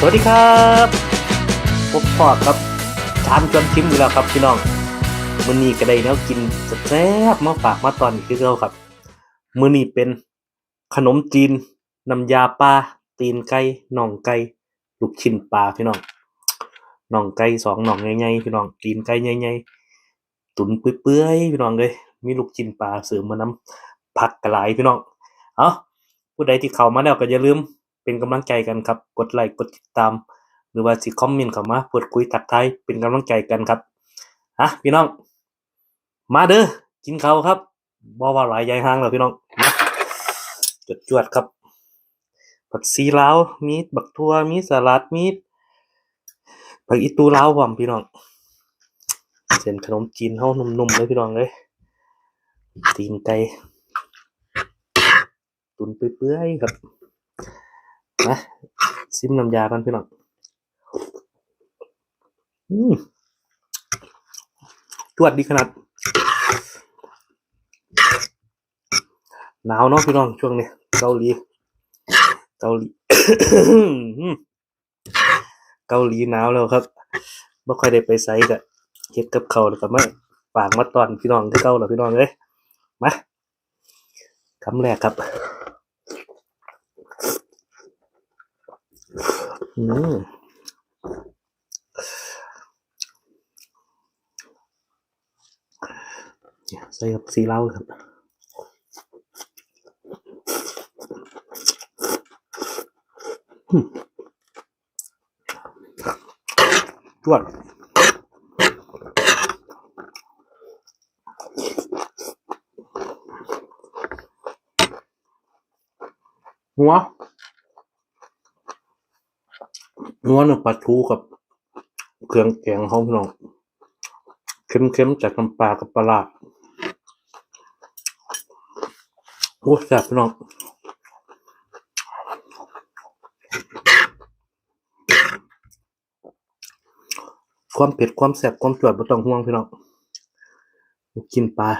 สวัสดีครับพบพ่อครับชามจนชิมอยู่แล้วครับพี่น้องมื้อนี้ก็ได้แนวกินแซ่บมาฝากมาตอนนี้คือเราครับมื้อนี้เป็นขนมจีนน้ำยาปลาตีนไก่น่องไก่ลูกชิ้นปลาพี่น้องน่องไก่สองน่องใหญ่ๆพี่น้องตีนไก่ใหญ่ๆตุ๋นเปื่อยๆพี่น้องเลยมีลูกชิ้นปลาเสริมมาน้ำผักกระหลพี่น้อง เอาผู้ใดที่เข้ามาแล้วก็อย่าลืม เป็นกำลังใจกันครับ กดไลค์กดติดตาม หรือว่าสิคอมเมนต์เข้ามาพูดคุยทักทายเป็นกำลังใจกันครับฮะพี่น้อง มาเด้อกินข้าวครับบ่ว่าหลายยายห้างแล้วพี่น้องจดจวดครับผักซีลาวมีบักทั่วมีสลัดมีผักอีตูลาวพร้อมพี่น้องเส้นขนมจีนเฮานุ่มๆเลยพี่น้องเลยตีนไก่ตุนเปื่อยๆครับ นะซิมน้ำยากันพี่น้องอืมจวดดีขนาดหนาวเนาะพี่น้องช่วงนี้เกาหลีเกาหลีเกาหลีหนาวแล้วครับไม่ค่อยได้ไปไซต์กะเฮ็ดกับเขาแล้วก็มาฝากมาตอนพี่น้องที่เก่าแล้วพี่น้องเอ้ยมาคำแรกครับ อืมใส่กับซีเล้าครับจวดหัว นัวเนื้อปลาทูกับเครื่องแกงเขาพี่น้องเค็มๆจากน้ำปลากับปลาโอ้แซ่บพี่น้องความเผ็ดความแซ่บความจวดไม่ต้องห่วงพี่น้องกินปลา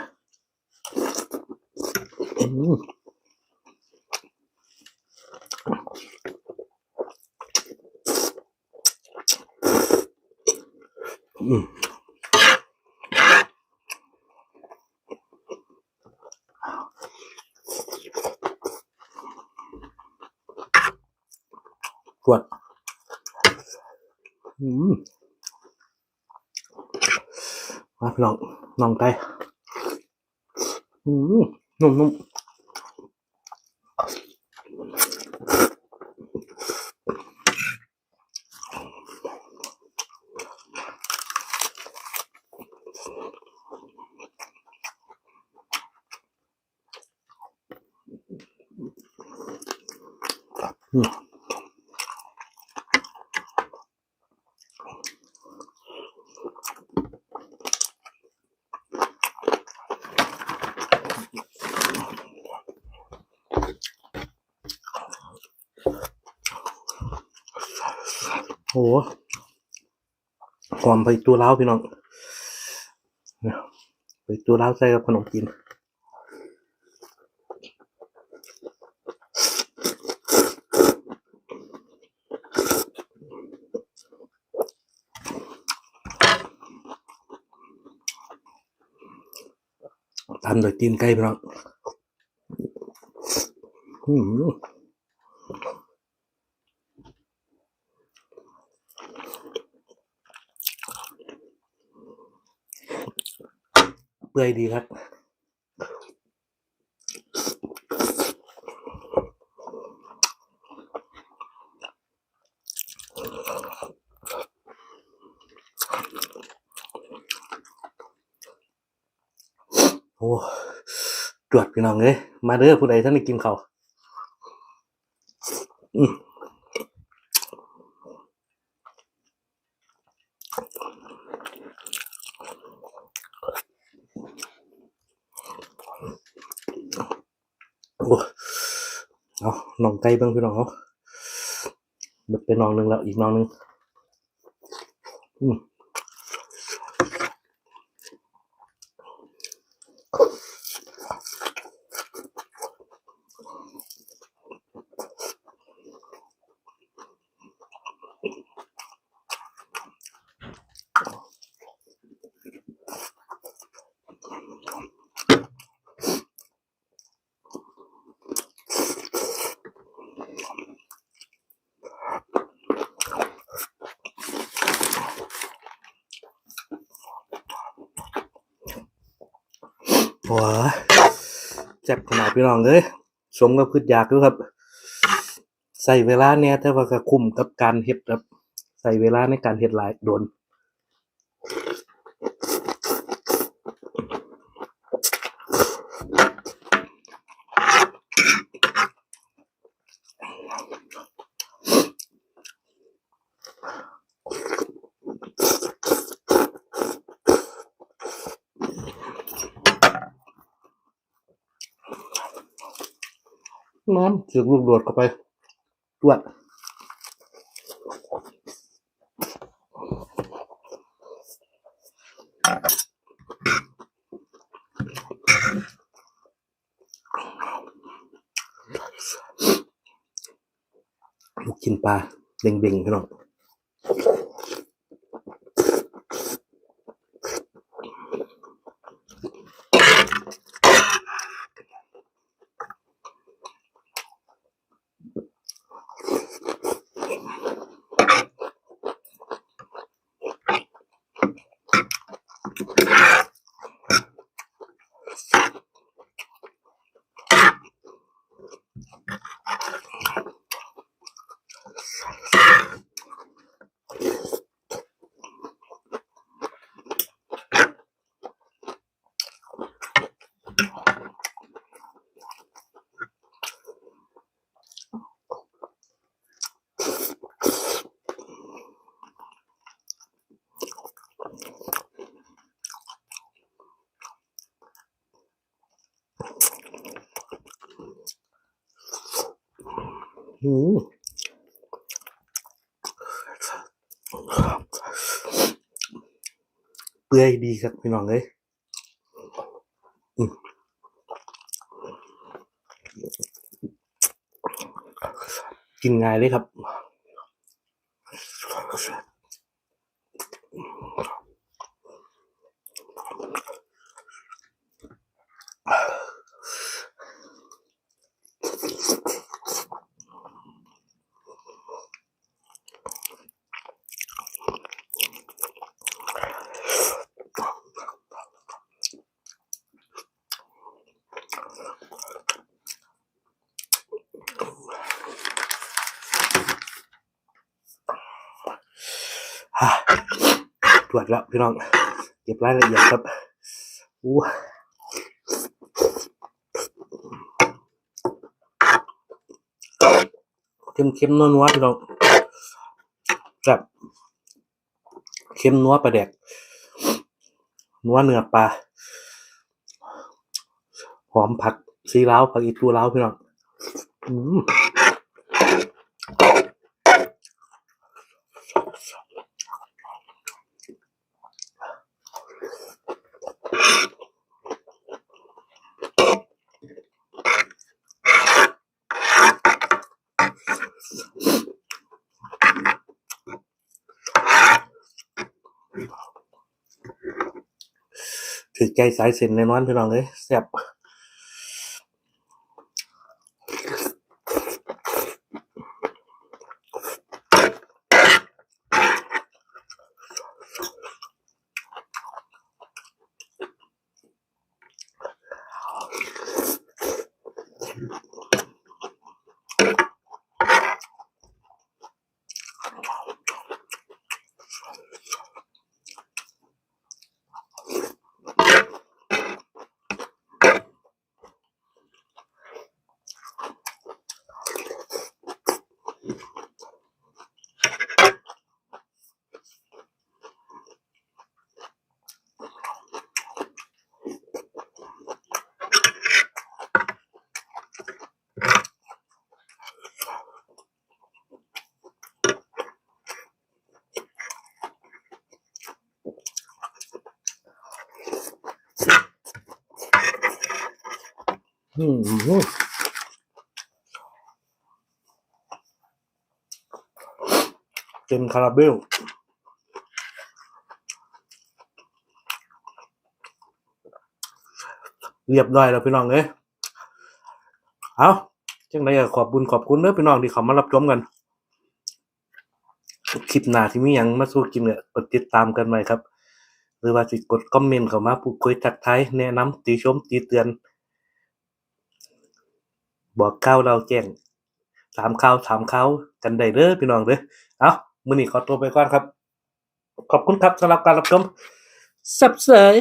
อืมอืม ปวดอืมมาพี่น้องน้องไก่อืมนุ่มนุ่มอืมโหหอมไปตัวเล้าพี่น้องไปตัวเล้าใส่กับขนมจีนตามโดยตีนไก่พี่น้องอืมเปื่อยดีครับโอ้จวดพี่น้องเอ้ยมาเด้อผู้ใดท่านได้กินเขาอืมโอ้เอา นองไก่เบ้างพี่น้องเขาเบิดไปน้องหนึงแล้วอีกนองหนึงอืม ว้าแจ็บขนาดพี่น้องเลยสมกับพืชอยากด้วยครับ ใส่เวลาเนี่ยแต่ว่าก็คุ้มกับการเห็ดครับ ใส่เวลาในการเห็ดหลายโดน น้ำถึกลูกโดดเข้าไปตรวจลูกกินปลาเบ่งๆพี่น้อง อืมเปื่อยดีครับพี่น้องเลยอืมกินง่ายเลยครับฮ่า ตรวจแล้วพี่น้อง เก็บรายละเอียดครับอู้เค็มเค็มนัวๆพี่น้องแบบเค็มนัวปลาแดกนัวเนื้อปลาหอมผักซีล้าวผักอีตูล้าวพี่น้อง อืม ถือใจสายเส้นในนอนพี่น้องเลยแซ่บ อืมเต็มคาราเบลเรียบร้อยแล้วพี่น้องเอ้ยเอาจังไดก็ขอบบุญขอบคุณเด้อพี่น้องที่เขามารับชมกัน คลิปหน้าที่มีหยังมาสู้กินเนี่ยกดติดตามกันไว้ครับ หรือว่าสิกดคอมเมนต์เข้ามาพูดคุยทักทายแนะนำติชมติเตือน บอกกล่าวเราแจ้งถามข่าวถามข่าวกันได้เด้อพี่น้องเด้อเอามื้อนี้ขอตัวไปก่อนครับ ขอบคุณครับสำหรับการรับชมสับเสย